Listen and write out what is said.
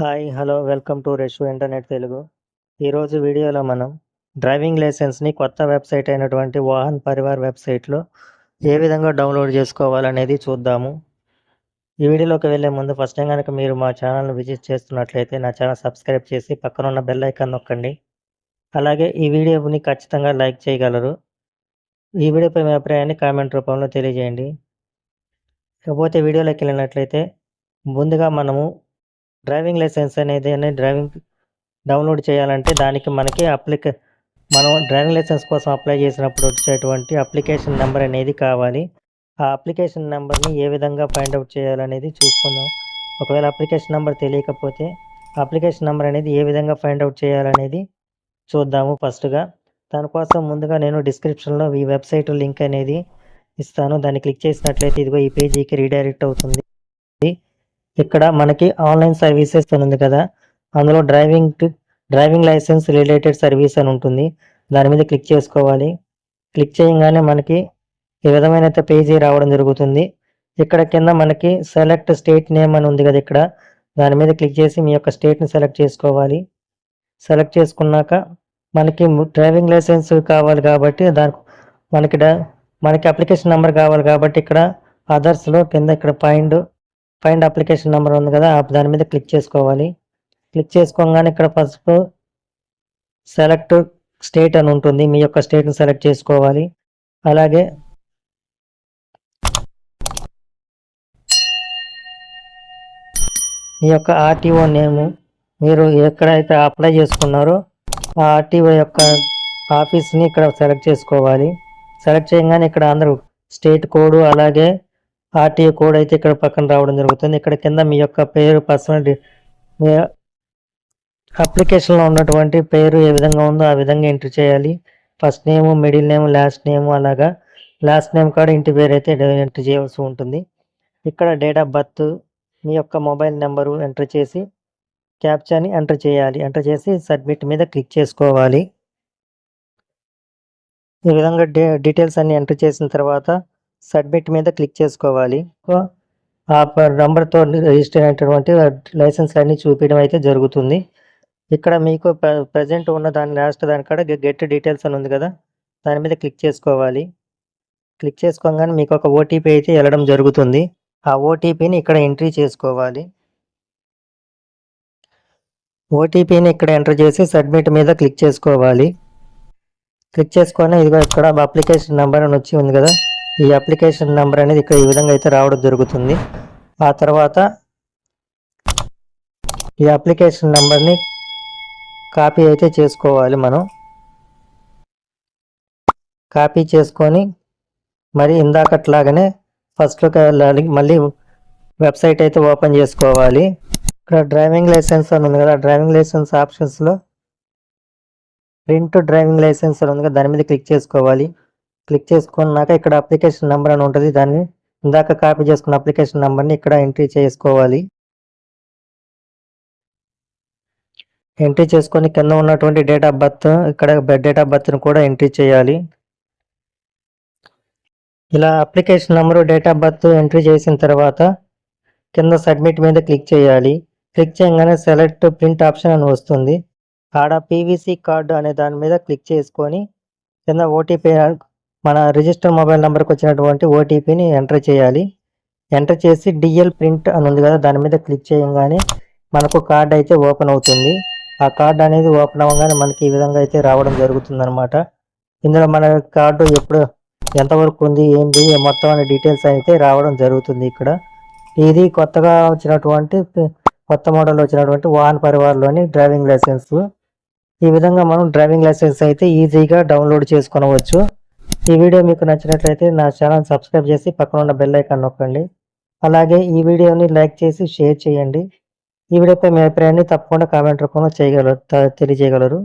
Hi hello welcome to Reshu internet Telugu. ఈరోజు వీడియోలో మనం డ్రైవింగ్ లైసెన్స్ని కొత్త వెబ్సైట్ అయినటువంటి వాహన్ పరివార్ వెబ్సైట్లో ఏ విధంగా డౌన్లోడ్ చేసుకోవాలనేది చూద్దాము. ఈ వీడియోలోకి వెళ్ళే ముందు ఫస్ట్ టైం కనుక మీరు మా ఛానల్ని విజిట్ చేస్తున్నట్లయితే నా ఛానల్ సబ్స్క్రైబ్ చేసి పక్కన ఉన్న బెల్ ఐకాన్ నొక్కండి. అలాగే ఈ వీడియోని ఖచ్చితంగా లైక్ చేయగలరు. ఈ వీడియోపై మీ అభిప్రాయాన్ని కామెంట్ రూపంలో తెలియజేయండి. ఇకపోతే వీడియోలోకి వెళ్ళినట్లయితే ముందుగా మనము డ్రైవింగ్ లైసెన్స్ అనేది అనేది డ్రైవింగ్ డౌన్లోడ్ చేయాలంటే దానికి మనకి అప్లికే మనం డ్రైవింగ్ లైసెన్స్ కోసం అప్లై చేసినప్పుడు వచ్చేటువంటి అప్లికేషన్ నెంబర్ అనేది కావాలి. ఆ అప్లికేషన్ నెంబర్ని ఏ విధంగా ఫైండ్ అవుట్ చేయాలనేది చూసుకుందాం. ఒకవేళ అప్లికేషన్ నెంబర్ తెలియకపోతే అప్లికేషన్ నెంబర్ అనేది ఏ విధంగా ఫైండ్ అవుట్ చేయాలనేది చూద్దాము ఫస్ట్గా. దానికోసం ముందుగా నేను డిస్క్రిప్షన్లో ఈ వెబ్సైట్ లింక్ అనేది ఇస్తాను. దాన్ని క్లిక్ చేసినట్లయితే ఇదిగో ఈ పేజీకి రీడైరెక్ట్ అవుతుంది. ఇక్కడ మనకి ఆన్లైన్ సర్వీసెస్ అని ఉంది కదా. అందులో driving to- driving licence related service అని ఉంటుంది. దాని మీద క్లిక్ చేసుకోవాలి. క్లిక్ చేయగానే మనకి ఈ విధమైన అయితే పేజీ రావడం జరుగుతుంది. ఇక్కడ కింద మనకి సెలెక్ట్ స్టేట్ నేమ్ అని ఉంది కదా ఇక్కడ. దాని మీద క్లిక్ చేసి మీ యొక్క స్టేట్ని సెలెక్ట్ చేసుకోవాలి. సెలెక్ట్ చేసుకున్నాక మనకి డ్రైవింగ్ లైసెన్స్ కావాలి కాబట్టి దానికి మనకి మనకి అప్లికేషన్ నెంబర్ కావాలి కాబట్టి ఇక్కడ అదర్స్లో కింద ఇక్కడ పాయింట్ ఫైండ్ అప్లికేషన్ నెంబర్ ఉంది కదా ఆ దాని మీద క్లిక్ చేసుకోవాలి. క్లిక్ చేసుకోగానే ఇక్కడ ఫస్ట్ సెలెక్ట్ స్టేట్ అని ఉంటుంది. మీ యొక్క స్టేట్ని సెలెక్ట్ చేసుకోవాలి. అలాగే మీ యొక్క ఆర్టీఓ నేము మీరు ఎక్కడైతే అప్లై చేసుకున్నారో ఆ ఆర్టీఓ యొక్క ఆఫీస్ని ఇక్కడ సెలెక్ట్ చేసుకోవాలి. సెలెక్ట్ చేయగానే ఇక్కడ అందరూ స్టేట్ కోడ్ అలాగే ఆర్టీఓ కోడ్ అయితే ఇక్కడ పక్కన రావడం జరుగుతుంది. ఇక్కడ కింద మీ యొక్క పేరు పర్సనల్ మీ అప్లికేషన్లో ఉన్నటువంటి పేరు ఏ విధంగా ఉందో ఆ విధంగా ఎంట్రీ చేయాలి. First name middle name last name అలాగా. లాస్ట్ నేమ్ కాడ ఇంటి పేరు అయితే ఎంట్రీ చేయవలసి ఉంటుంది. ఇక్కడ డేట్ ఆఫ్ బర్త్ మీ యొక్క మొబైల్ నెంబరు ఎంటర్ చేసి క్యాప్చాని ఎంటర్ చేయాలి. ఎంటర్ చేసి సబ్మిట్ మీద క్లిక్ చేసుకోవాలి. ఈ విధంగా డే డీటెయిల్స్ అన్ని ఎంటర్ చేసిన తర్వాత సబ్మిట్ మీద క్లిక్ చేసుకోవాలి. ఆ నంబర్తో రిజిస్టర్ అయినటువంటి లైసెన్స్ అన్నీ చూపించడం అయితే జరుగుతుంది. ఇక్కడ మీకు ప్రజెంట్ ఉన్న దాని లాస్ట్ దాని కాడ గెట్ డీటెయిల్స్ అని ఉంది కదా దాని మీద క్లిక్ చేసుకోవాలి. క్లిక్ చేసుకోగానే మీకు ఒక ఓటీపీ అయితే వెళ్ళడం జరుగుతుంది. ఆ ఓటీపీని ఇక్కడ ఎంట్రీ చేసుకోవాలి. ఓటీపీని ఇక్కడ ఎంటర్ చేసి సబ్మిట్ మీద క్లిక్ చేసుకోవాలి. క్లిక్ చేసుకొని ఇదిగో ఇక్కడ అప్లికేషన్ నెంబర్ అని వచ్చి ఉంది కదా ఈ అప్లికేషన్ నెంబర్ అనేది ఇక్కడ ఈ విధంగా అయితే రావడం జరుగుతుంది. ఆ తర్వాత ఈ అప్లికేషన్ నెంబర్ని కాపీ అయితే చేసుకోవాలి మనం. కాపీ చేసుకొని మరి ఇందాకట్లాగానే ఫస్ట్లోకి వెళ్ళాలి మళ్ళీ వెబ్సైట్ అయితే ఓపెన్ చేసుకోవాలి. ఇక్కడ డ్రైవింగ్ లైసెన్స్ అని ఉంది కదా డ్రైవింగ్ లైసెన్స్ ఆప్షన్స్లో ప్రింట్ డ్రైవింగ్ లైసెన్స్ అని ఉంది కదా దాని మీద క్లిక్ చేసుకోవాలి. క్లిక్ చేసుకున్నాక ఇక్కడ అప్లికేషన్ నెంబర్ అని ఉంటుంది. దాన్ని ఇందాక కాపీ చేసుకున్న అప్లికేషన్ నెంబర్ని ఇక్కడ ఎంట్రీ చేసుకోవాలి. ఎంట్రీ చేసుకొని కింద ఉన్నటువంటి డేట్ ఆఫ్ బర్త్ ఇక్కడ డేట్ ఆఫ్ బర్త్ని కూడా ఎంట్రీ చేయాలి. ఇలా application number date of birth entry చేసిన తర్వాత కింద సబ్మిట్ మీద క్లిక్ చేయాలి. క్లిక్ చేయగానే సెలెక్ట్ ప్రింట్ ఆప్షన్ అని వస్తుంది. ఆడ పీవీసీ కార్డు అనే దాని మీద క్లిక్ చేసుకొని కింద ఓటీపీ మన రిజిస్టర్ మొబైల్ నెంబర్కి వచ్చినటువంటి ఓటీపీని ఎంటర్ చేయాలి. ఎంటర్ చేసి డిఎల్ ప్రింట్ అని ఉంది కదా దాని మీద క్లిక్ చేయగానే మనకు కార్డ్ అయితే ఓపెన్ అవుతుంది. ఆ కార్డ్ అనేది ఓపెన్ అవ్వగానే మనకి ఈ విధంగా అయితే రావడం జరుగుతుంది అనమాట ఇందులో మన కార్డు ఎప్పుడు ఎంతవరకు ఉంది ఏంటి మొత్తం అనే డీటెయిల్స్ అయితే రావడం జరుగుతుంది ఇక్కడ. ఇది కొత్తగా వచ్చినటువంటి కొత్త మోడల్ వచ్చినటువంటి వాహన్ పరివార్లోని డ్రైవింగ్ లైసెన్స్. ఈ విధంగా మనం డ్రైవింగ్ లైసెన్స్ అయితే ఈజీగా డౌన్లోడ్ చేసుకోవచ్చు ఈ వీడియో మీకు నచ్చినట్లయితే నా ఛానల్ సబ్స్క్రైబ్ చేసి పక్కన ఉన్న బెల్ ఐకాన్ నొక్కండి. అలాగే ఈ వీడియోని లైక్ చేసి షేర్ చేయండి. ఈ వీడియోపై మీ అభిప్రాయాన్ని తప్పకుండా కామెంట్ రూపంలో చేయగలరు తెలియజేయగలరు.